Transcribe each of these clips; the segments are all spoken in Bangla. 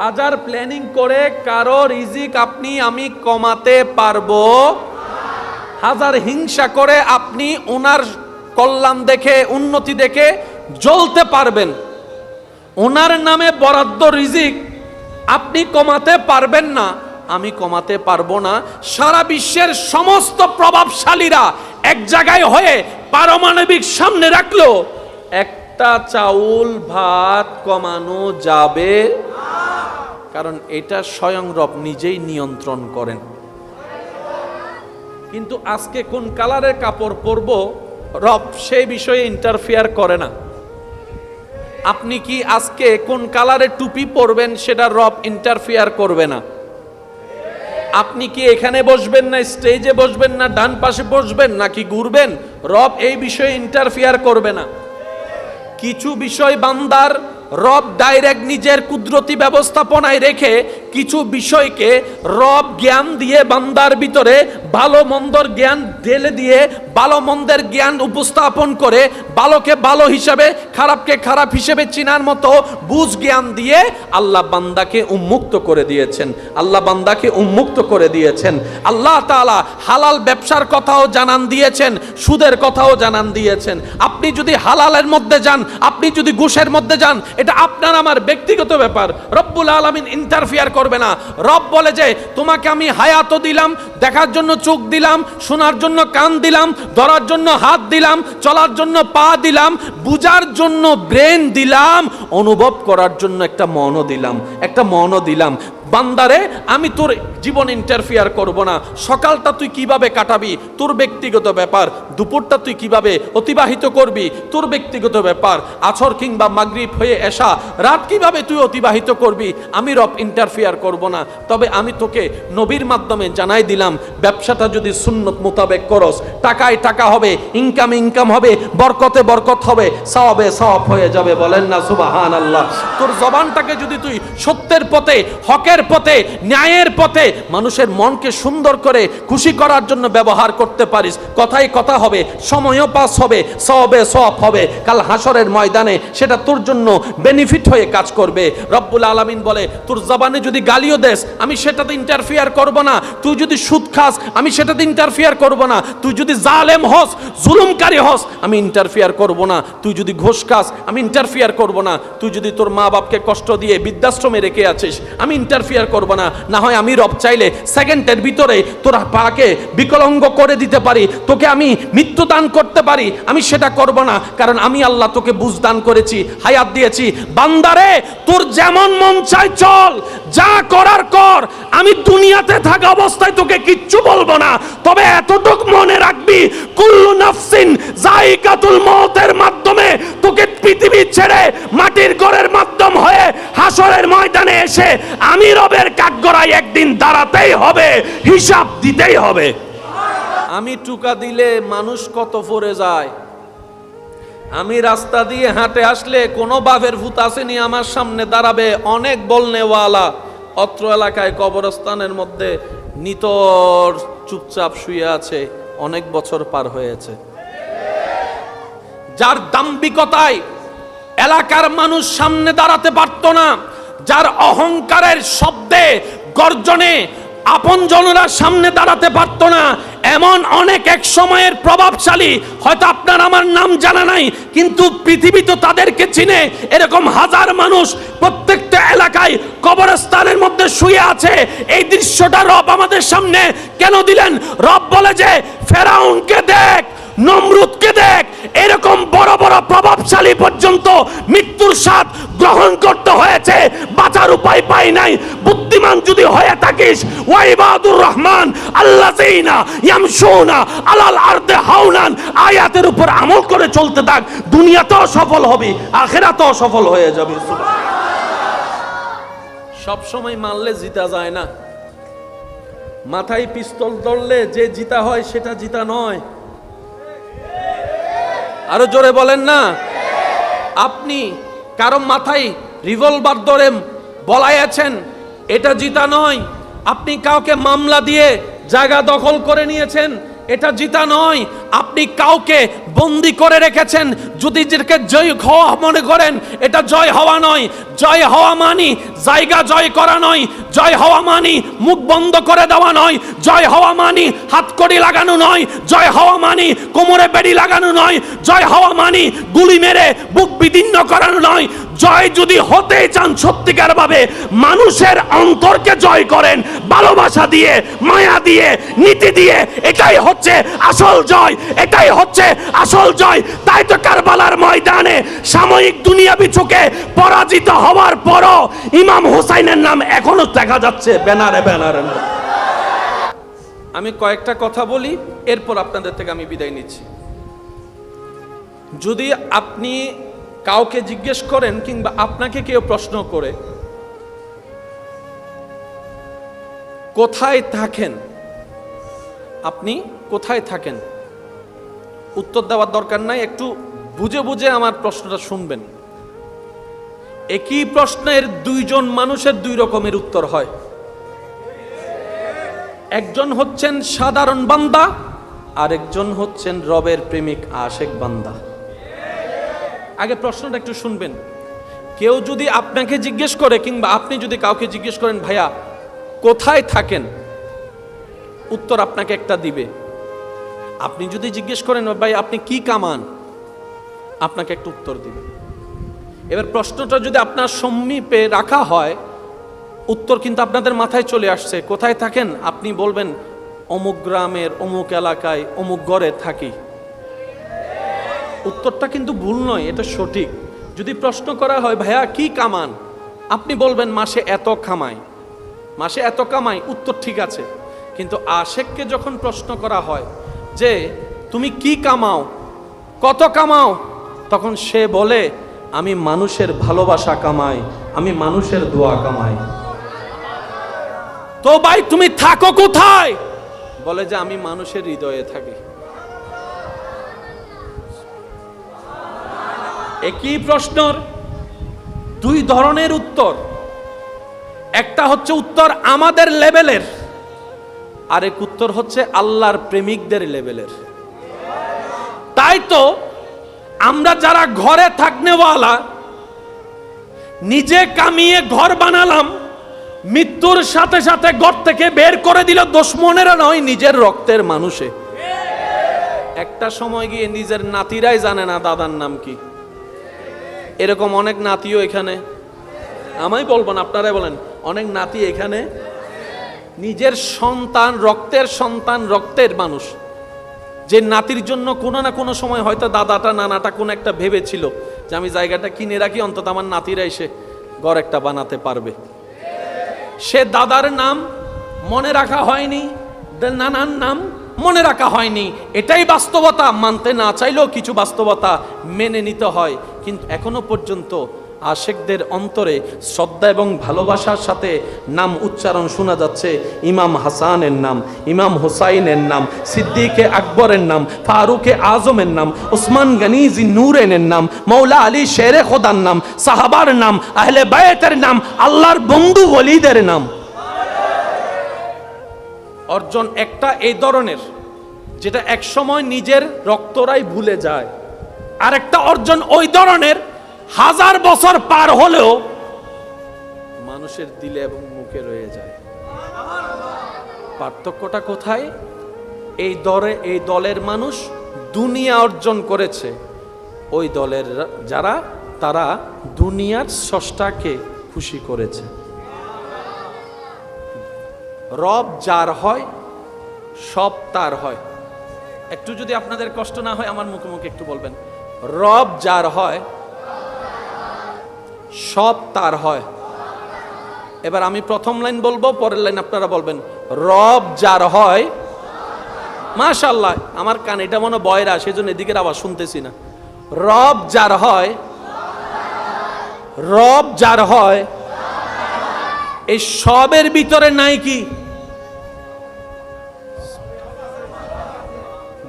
হাজার প্ল্যানিং করে কারও রিজিক আপনি আমি কমাতে পারব। হাজার হিংসা করে আপনি ওনার কল্যাণ দেখে, উন্নতি দেখে জ্বলতে পারবেন। ওনার নামে বরাদ্দ রিজিক আপনি কমাতে পারবেন না, আমি কমাতে পারব না। সারা বিশ্বের সমস্ত প্রভাবশালীরা এক জায়গায় হয়ে পারমাণবিক সামনে রাখল, একটা চাউল ভাত কমানো যাবে। কারণ এটা স্বয়ং রব নিজেই নিয়ন্ত্রণ করেন। কিন্তু আজকে কোন কালারের কাপড় পরব, রব সেই বিষয়ে ইন্টারফেয়ার করে না। আপনি কি আজকে কোন কালারের টুপি পরবেন, সেটা রব ইন্টারফেয়ার করবে না। আপনি কি এখানে বসবেন না স্টেজে বসবেন না, ডান পাশে বসবেন, নাকি ঘুরবেন? রব এই বিষয়ে ইন্টারফেয়ার করবে না। কিছু বিষয় বান্দার রব ডাইরেক্ট নিজের কুদরতি ব্যবস্থাপনায় রেখে কিছু বিষয়কে রব জ্ঞান দিয়ে বান্দার ভিতরে ভালো মন্দর জ্ঞান ঢেলে দিয়ে, ভালো মন্দের জ্ঞান উপস্থাপন করে, ভালোকে ভালো হিসাবে, খারাপকে খারাপ হিসেবে চিনার মতো বুঝ জ্ঞান দিয়ে আল্লাহ বান্দাকে উন্মুক্ত করে দিয়েছেন। আল্লাহ বান্দাকে উন্মুক্ত করে দিয়েছেন। আল্লাহ তাআলা হালাল ব্যবসার কথাও জানান দিয়েছেন, সুদের কথাও জানান দিয়েছেন। আপনি যদি হালালের মধ্যে যান, আপনি যদি ঘুষের মধ্যে যান, এটা আপনার আমার ব্যক্তিগত ব্যাপার। রব্বুল আলমিন ইন্টারফিয়ার করবে না। রব বলে যে, তোমাকে আমি হায়াত দিলাম, দেখার জন্য চোখ দিলাম, শোনার জন্য কান দিলাম, ধরার জন্য হাত দিলাম, চলার জন্য পা দিলাম বুঝার জন্য ব্রেন দিলাম, অনুভব করার জন্য একটা মনও দিলাম, একটা মনও দিলাম। বান্দারে, আমি তোর জীবন ইন্টারফিয়ার করব না। সকালটা তুই কীভাবে কাটাবি? তোর ব্যক্তিগত ব্যাপার। দুপুরটা তুই কীভাবে অতিবাহিত করবি? তোর ব্যক্তিগত ব্যাপার। আছর কিংবা মাগরিব হয়ে এসা, রাত কীভাবে তুই অতিবাহিত করবি? আমি রব ইন্টারফিয়ার করব না। তবে আমি তোকে নবীর মাধ্যমে জানাই দিলাম, ব্যবসাটা যদি সুন্নত মোতাবেক করস, টাকায় টাকা হবে ইনকাম ইনকাম হবে, বরকতে বরকত হবে, সওয়াবে সওয়াব হয়ে যাবে। বলেন না সুবাহান আল্লাহ তোর জবানটাকে যদি তুই সত্যের পথে, হকের পথে, ন্যায়ের পথে মানুষের মনকে সুন্দর করে খুশি করার জন্য ব্যবহার করতে পারিস। কথাই কথা হবে, সময়ও পাস হবে সবে সব হবে। কাল হাসরের ময়দানে সেটা তোর জন্য বেনিফিট হয়ে কাজ করবে। রব্বুল আলামিন বলে, তোর জবানে যদি গালিও দেস, আমি সেটাতে ইন্টারফিয়ার করব না। তুই যদি সুদ খাস, আমি সেটাতে ইন্টারফিয়ার করব না। তুই যদি জালেম হস, জুলুমকারী হস, আমি ইন্টারফিয়ার করব না। তুই যদি ঘোষ খাস, আমি ইন্টারফিয়ার করব না। তুই যদি তোর মা বাপকে কষ্ট দিয়ে বৃদ্ধাশ্রমে রেখে আছিস, আমি ইন্টারফিয়ার করব না। না হয় আমি রব চাইলে সেকেন্ডের ভিতরে তোর পাকে বিকলঙ্গ করে দিতে পারি। তোকে আমি মৃত্যু দান করতে পারি। আমি সেটা করব না, কারণ আমি আল্লাহ তোকে বুঝ দান করেছি, হায়াত দিয়েছি। বান্দারে, তোর যেমন মন চাই চল, যা করার কর। আমি দুনিয়াতে থাকা অবস্থায় তোকে কিচ্ছু বলব না। তবে এতটুক মনে রাখবি, কুল্লু নাফসিন জাইকাতুল মৌতের মাধ্যমে তোকে পৃথিবী ছেড়ে মাটির ঘরের মাধ্যম হয়ে হাসরের ময়দানে এসে আমি রবের কাঠগড়ায় একদিন দাঁড়াতেই হবে, হিসাব দিতেই হবে। আমি টুকা দিলে মানুষ কত পড়ে যায়। আমি রাস্তা দিয়ে হাঁটে আসলে কোনো বাপের ভূত আসেনি আমার সামনে দাঁড়াবে অনেক বলনেওয়ালা। অত্র এলাকায় কবরস্থানের মধ্যে নিতর চুপচাপ শুয়ে আছে, অনেক বছর পার হয়েছে। যার দাম্বিকতায় এলাকার মানুষ সামনে দাঁড়াতে পারত না যার অহংকারের শব্দে গর্জনে আপন জনরা সামনে দাঁড়াতে পারত না, এমন অনেক এক সময়ের প্রভাবশালী, হয়তো আপনার আমার নাম জানা নাই, কিন্তু পৃথিবী তো তাদেরকে চিনে, এরকম হাজার মানুষ প্রত্যেকটা এলাকায় কবরস্থানের মধ্যে শুয়ে আছে, এই দৃশ্যটা রব আমাদের সামনে কেন দিলেন? রব বলে যে, ফেরাউনকে দেখ, নমরুদকে দেখ এরকম বড় বড় প্রভাবশালী পর্যন্ত মৃত্যুর স্বাদ গ্রহণ করতে হয়েছে। বাঁচার উপায় পাই নাই। বুদ্ধিমান যদি হয়ে থাকিস, ওয়াইবাদুর রহমান, আল্লাযিনা ইয়ামশুনা আলাল আরদে হাওনান, আয়াতের উপর আমল করে চলতে থাক। দুনিয়াতেও সফল হবে, আখেরাতেও সফল হয়ে যাবে। সব সময় মারলে জিতা যায় না। মাথায় পিস্তল ধরলে যে জিতা হয়, সেটা জিতা নয়। আরও জোরে বলেন না। আপনি কারও মাথায় রিভলভার ধরে বলাইয়াছেন, এটা জিতা নয়। আপনি কাউকে মামলা দিয়ে জায়গা দখল করে নিয়েছেন এটা জিতা নয়। আপনি কাউকে বন্দি করে রেখেছেন। যদি যেটাকে জয় হওয়া মনে করেন, এটা জয় হওয়া নয়। জয় হওয়া মানি জায়গা জয় করা নয়। জয় হওয়া মানি মুখ বন্ধ করে দেওয়া নয়। জয় হওয়া মানি হাতকড়ি লাগানো নয়। জয় হওয়া মানি কোমরে বেড়ি লাগানো নয়। জয় হওয়া মানি গুলি মেরে বুক বিদীর্ণ করানো নয়। জয় যদি হতে চান সত্যিকার ভাবে, মানুষের অন্তরকে জয় করেন, ভালোবাসা দিয়ে, মায়া দিয়ে, নীতি দিয়ে, এটাই হচ্ছে আসল জয়, এটাই হচ্ছে আসল জয়। তাই তো কারবালার ময়দানে সাময়িক দুনিয়া বিচুকে পরাজিত হওয়ার পরও ইমাম হোসাইনের নাম এখনও দেখা যাচ্ছে ব্যানারে ব্যানারে। আমি কয়েকটা কথা বলি, এরপর আপনাদের থেকে আমি বিদায় নিচ্ছি। যদি আপনি কাউকে জিজ্ঞেস করেন কিংবা আপনাকে কেউ প্রশ্ন করে, কোথায় থাকেন? আপনি কোথায় থাকেন? উত্তর দেওয়ার দরকার নাই, একটু বুঝে বুঝে আমার প্রশ্নটা শুনবেন। একই প্রশ্নের দুইজন মানুষের দুই রকমের উত্তর হয়। একজন হচ্ছেন সাধারণ বান্দা, আরেকজন হচ্ছেন রবের প্রেমিক আশেক বান্দা। আগে প্রশ্নটা একটু শুনবেন। কেউ যদি আপনাকে জিজ্ঞেস করে কিংবা আপনি যদি কাউকে জিজ্ঞেস করেন, ভাইয়া, কোথায় থাকেন? উত্তর আপনাকে একটা দিবে। আপনি যদি জিজ্ঞেস করেন, ভাই, আপনি কি কামান? আপনাকে একটা উত্তর দিবে। এবার প্রশ্নটা যদি আপনার সমীপে রাখা হয়, উত্তর কিন্তু আপনাদের মাথায় চলে আসছে। কোথায় থাকেন? আপনি বলবেন, অমুক গ্রামের, অমুক এলাকায়, অমুক ঘরে থাকি। উত্তরটা কিন্তু ভুল নয়, এটা সঠিক। যদি প্রশ্ন করা হয়, ভাইয়া, কি কামান? আপনি বলবেন, মাসে এত কামাই। মাসে এত কামাই, উত্তর ঠিক আছে। কিন্তু আশেককে যখন প্রশ্ন করা হয় যে, তুমি কি কামাও? কত কামাও? তখন সে বলে, আমি মানুষের ভালোবাসা কামাই, আমি মানুষের দোয়া কামাই। তো ভাই, তুমি থাকো কোথায়? বলে যে, আমি মানুষের হৃদয়ে থাকি। একই প্রশ্নর দুই ধরনের উত্তর। একটা হচ্ছে উত্তর আমাদের লেভেলের, আরেক উত্তর হচ্ছে আল্লাহর প্রেমিকদের লেভেলের। তাই তো আমরা যারা ঘরে থাকনেওয়ালা, নিজে কামিয়ে ঘর বানালাম, মৃত্যুর সাথে সাথে ঘর থেকে বের করে দিল দুশ্মনেরা নয়, নিজের রক্তের মানুষে। একটা সময় গিয়ে নিজের নাতিরাই জানে না দাদার নাম কি। এরকম অনেক নাতিও এখানে। আমায় বলব না আপনারাই বলেন, অনেক নাতি এখানে নিজের সন্তান, রক্তের সন্তান, রক্তের মানুষ। যে নাতির জন্য কোনো না কোনো সময় হয়তো দাদাটা, নানাটা কোনো একটা ভেবেছিল যে আমি জায়গাটা কিনে রাখি, অন্তত আমার নাতিরা এসে ঘর একটা বানাতে পারবে। সে দাদার নাম মনে রাখা হয়নি, নানার নাম মনে রাখা হয়নি। এটাই বাস্তবতা। মানতে না চাইলেও কিছু বাস্তবতা মেনে নিতে হয়। কিন্তু এখনও পর্যন্ত আশেকদের অন্তরে শ্রদ্ধা এবং ভালোবাসার সাথে নাম উচ্চারণ শোনা যাচ্ছে ইমাম হাসানের নাম, ইমাম হুসাইনের নাম, সিদ্দিকে আকবরের নাম, ফারুকে আজমের নাম উসমান গনিজি নূরেনের নাম, মৌলা আলী শেরে খোদার নাম, সাহাবার নাম, আহলে বায়েতের নাম, আল্লাহর বন্ধু ওলিদের নাম। অর্জন একটা এই ধরনের, যেটা একসময় নিজের রক্তরাই ভুলে যায়। আর একটা অর্জন ওই ধরনের, হাজার বছর পার হলেও মানুষের দিলে এবং মুখে রয়ে যায়। পার্থক্যটা কোথায়? এই দরে, এই দলের মানুষ দুনিয়া অর্জন করেছে। ওই দলের যারা, তারা দুনিয়ার স্রষ্টাকে খুশি করেছে। রব যার হয়, সব তার হয়। একটু যদি আপনাদের কষ্ট না হয়, আমার মুখে মুখে একটু বলবেন। রব যার হয়, সব তার হয়। এবার আমি প্রথম লাইন বলব, পরের লাইন আপনারা বলবেন, রব যার হয় মাশাল্লাহ আমার কান এটা মনে বয়রা, সেজন্য এদিকের আবার শুনতেছি না। রব যার হয়, রব যার হয়, এই সবের ভিতরে নাই কি?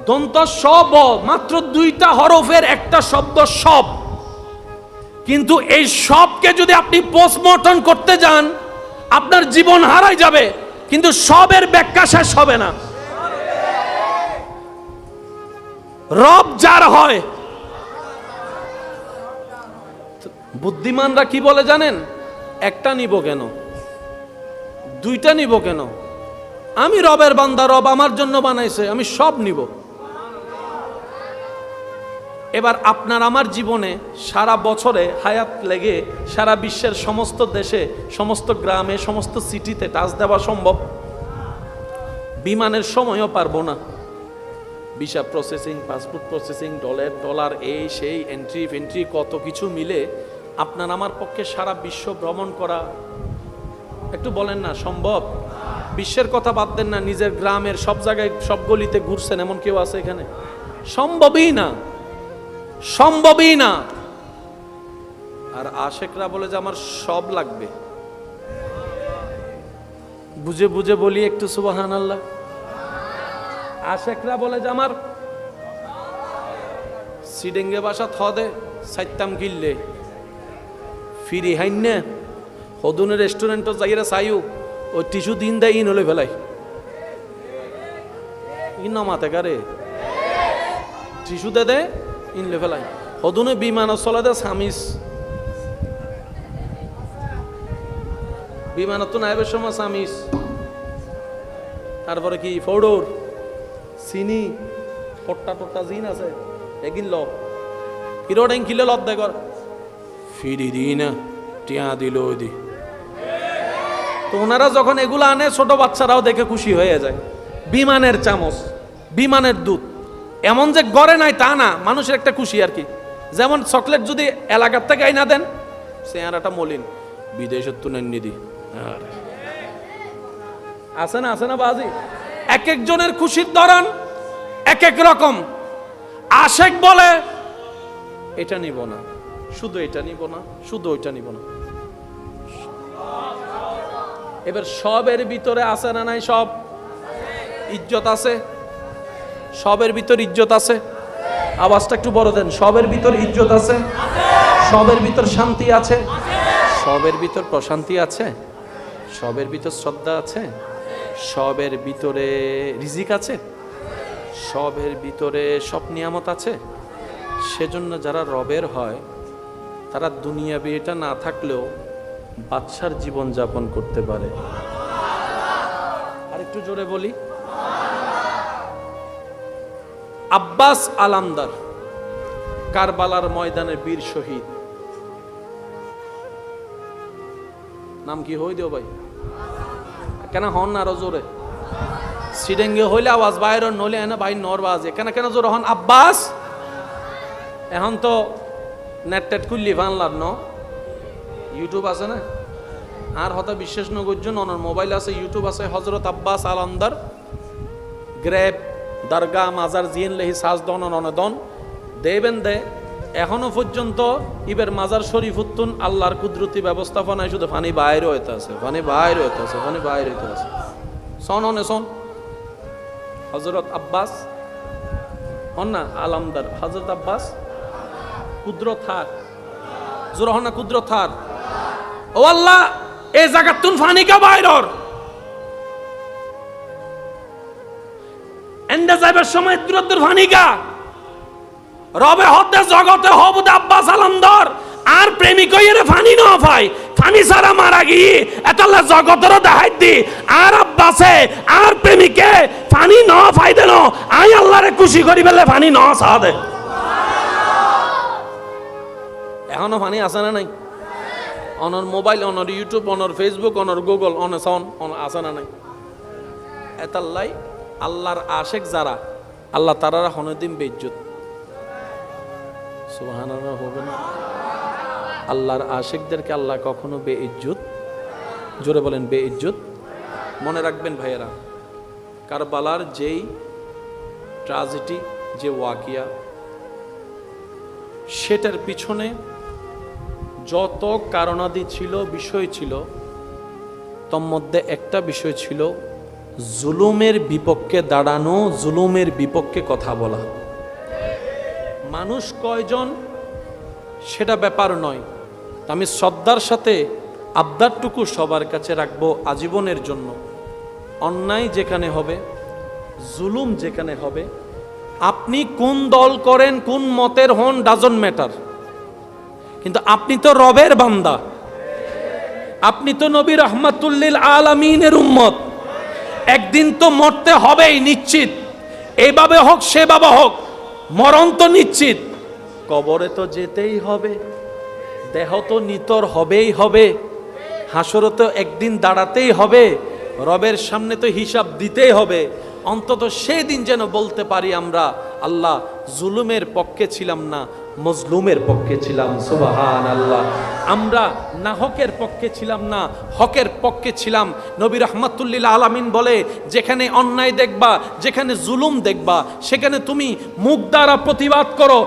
দন্ত সব, মাত্র দুইটা হরফের একটা শব্দ সব। কিন্তু এই সবকে যদি আপনি পোস্টমর্টম করতে যান, আপনার জীবন হারাই যাবে, কিন্তু সবের ব্যাখ্যা শেষ হবে না। রব যার হয়। বুদ্ধিমানরা কি বলে জানেন? একটা নিব কেন? দুইটা নিব কেন? আমি রবের বান্দা, রব আমার জন্য বানাইছে, আমি সব নিব। এবার আপনার আমার জীবনে সারা বছরে হায়াত লেগে সারা বিশ্বের সমস্ত দেশে, সমস্ত গ্রামে, সমস্ত সিটিতে টাচ দেওয়া সম্ভব? বিমানের সময়ও পারব না। Visa processing, passport processing, dollar dollar এই সেই এন্ট্রি ফেন্ট্রি কত কিছু মিলে আপনার আমার পক্ষে সারা বিশ্ব ভ্রমণ করা একটু বলেন না, সম্ভব? বিশ্বের কথা বাদ দেন না, নিজের গ্রামের সব জায়গায়, সব গলিতে ঘুরছেন এমন কেউ আছে এখানে? সম্ভবই না। সম্ভবই না। আর আশেকরা বলে যে আমার সব লাগবে। বুঝে বুঝে বলি একটু সুবাহান আল্লাহ আশেকরা বলে যে আমার সিডেঙ্গে বাসা থদে সাইতাম কিনলে ফিরি হাইন হদুনের রেস্টুরেন্টও যাইরা চাইও ওই টিস্যু দিন দেয় ইন হলে ফেলাই। ই নামাতে কারে? টিস্যু দে দে। ইনলে ফেলাই হদুনে বিমান চলে দে সামিস। বিমানত তো নাইবের সময় সামিস। তারপরে কি ফৌডোর চিনি পট্টা টট্টা জিন আছে এগিন ল কিরোট এং কিলে লত দেখর ফিরি দি না টিয়া দিল দি। তো ওনারা যখন এগুলো আনে ছোট বাচ্চারাও দেখে খুশি হয়ে যায়। বিমানের চামচ বিমানের দুধ। এমন যে গড়ে নাই তা না, মানুষের একটা খুশি আর কি। যেমন চকলেট যদি এলাকার থেকে আইনা দেন একটা মলিন। বিদেশের তো নেননি দি আর। আছে না আছে না বাজি? এক একজনের খুশির ধরন এক এক রকম। আশেক বলে, এটা নিব না। শুধু এটা নিব না, শুধু ওইটা নিব না। এবার সবের ভিতরে আছে না নাই সব? ইজ্জত আছে? সবের ভিতর ইজ্জত আছে? আওয়াজটা একটু বড় দেন, সবের ভিতর ইজ্জত আছে? সবের ভিতর শান্তি আছে? সবের ভিতর প্রশান্তি আছে? সবের ভিতর শ্রদ্ধা আছে? সবের ভিতরে রিজিক আছে? সবের ভিতরে সব নিয়ামত আছে? সেজন্য যারা রবের হয়, তারা দুনিয়া বিয়েটা না থাকলেও বাচ্চার জীবন যাপন করতে পারে। আর একটু জোরে বলি। আব্বাস আলামদার, কারবালার ময়দানের বীর শহীদ। নাম কি হই দিও ভাই? কেন হন না আরও জোরে? সিডেঙ্গে হইলে আওয়াজ বাইর নলে এনে ভাই নর বাজে। কেন কেন জোরে হন? আব্বাস? এখন তো নেট টেট খুললি বানলার ন? ইউটিউব আছে না? আর হতা বিশ্বাস নগর্য অনর মোবাইল আছে, ইউটিউব আছে হজরত আব্বাস আলামদার। গ্রেপ দরগা মাজার জিয়েন লেহি সাজ দন অনদন দেবেন দে, এখনও পর্যন্ত ইবের মাজার শরীফ উত্তুন আল্লাহর কুদরতি ব্যবস্থাপনায় শুধু ফানি বাইরে হইতে আছে, ফানি বাইরে হইতে আছে, ফানি বাইরে হইতে আছে। সন অনে সন হজরত আব্বাস, হন না, আলামদার। হজরত আব্বাস, কুদরত হার। জোর হন না, কুদরত হার। ও আল্লাহ এই জায়গার তুন ফানি কা বাইরর এন্ডে যাইবার সময় দূর দূর ফানিকা রবে হতে জগতে হবুদ আব্বাস আলমদর, আর প্রেমিক এর ফানি ন পাই ফানি সারা মারা গিয়ে এতাল্লা জগতের দেখাই দি, আর আব্বাসে, আর প্রেমিকে ফানি ন পাই দেন। আই আল্লাহরে খুশি করি বেলে ফানি ন সা দে। এখনও ফানি আছে না নাই? অনর মোবাইল, অনর ইউটিউব, অনর ফেসবুক, অনর গুগল, অনর সন অন আছে না নাই? এতাল্লাই আল্লাহর আশেক যারা, আল্লাহ তারারা হনদিন বেজ্জত সুবাহান হবে না? আল্লাহর আশেকদেরকে আল্লাহ কখনো বে ইজ্জত জোরে বলেন বে ইজ্জুত মনে রাখবেন ভাইয়েরা, কারবালার যেই ট্রাজেডি, যে ওয়াকিয়া, সেটার পিছনে যত কারণাদি ছিল, বিষয় ছিল তোর মধ্যে একটা বিষয় ছিল জুলুমের বিপক্ষে দাঁড়ানো, জুলুমের বিপক্ষে কথা বলা। মানুষ কয়জন? সেটা ব্যাপার নয়। আমি শ্রদ্ধার সাথে আবদারটুকু সবার কাছে রাখব আজীবনের জন্য। অন্যায় যেখানে হবে, জুলুম যেখানে হবে, আপনি কোন দল করেন, কোন মতের হন ডাজন ম্যাটার কিন্তু আপনি তো রবের বান্দা। আপনি তো নবী রহমাতুল্লিল আলামিনের উম্মত। একদিন তো মরতে হবেই নিশ্চিত। এইভাবে হোক, সেভাবে হোক, মরণ তো নিশ্চিত। কবরে তো যেতেই হবে, দেহ তো নিতর হবেই হবে হাসরও তো একদিন দাঁড়াতেই হবে, রবের সামনে তো হিসাব দিতেই হবে। অন্তত সেদিন যেন বলতে পারি আমরা, আল্লাহ, জুলুমের পক্ষে ছিলাম না মজলুমের পক্ষে ছিলাম সুবাহান আল্লাহ আমরা না হকের পক্ষে ছিলাম না, হকের পক্ষে ছিলাম। নবী রহমাতুল্লিল আলামিন বলে, যেখানে অন্যায় দেখবা, যেখানে জুলুম দেখবা, সেখানে তুমি মুখ দ্বারা প্রতিবাদ করো।